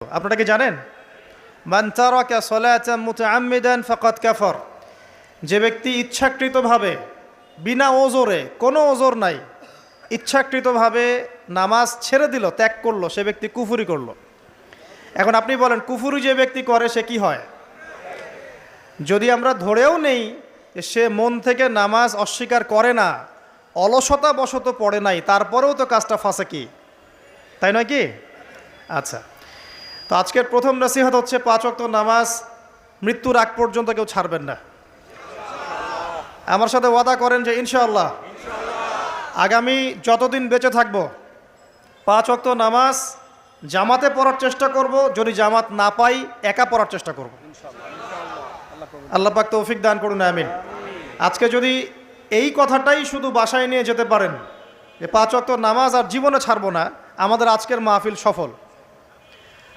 আপনারা কি জানেন? মান তারাকা সালাতাম মুতাআম্মিদান কাফার। যে ব্যক্তি ইচ্ছাকৃতভাবে বিনা ওজোরে, কোনো ওজোর নাই, ইচ্ছাকৃতভাবে নামাজ ছেড়ে দিল, ত্যাগ করল, সে ব্যক্তি কুফুরি করল। এখন আপনি বলেন, কুফুরি যে ব্যক্তি করে, সে কি হয়? যদি আমরা ধরেও নেই সে মন থেকে নামাজ অস্বীকার করে না অলসতা বশত পড়ে নাই, তারপরেও তো কাজটা ফাঁসে কি? তাই নয় কি? আচ্ছা। তো আজকের প্রথম নসিহত হচ্ছে পাঁচ ওয়াক্ত নামাজ, মৃত্যুর আগ পর্যন্ত কেউ ছাড়বেন না। আমার সাথে ওয়াদা করেন যে ইনশাআল্লাহ আগামী যতদিন বেঁচে থাকব, পাঁচ ওয়াক্ত নামাজ জামাতে পড়ার চেষ্টা করব, যদি জামাত না পাই একা পড়ার চেষ্টা করব। আল্লাহ পাক তৌফিক দান করুন, আমিন। আজকে যদি এই কথাটাই শুধু বাসায় নিয়ে যেতে পারেন, যে পাঁচ ওয়াক্ত নামাজ আর জীবনে ছাড়বো না, আমাদের আজকের মাহফিল সফল।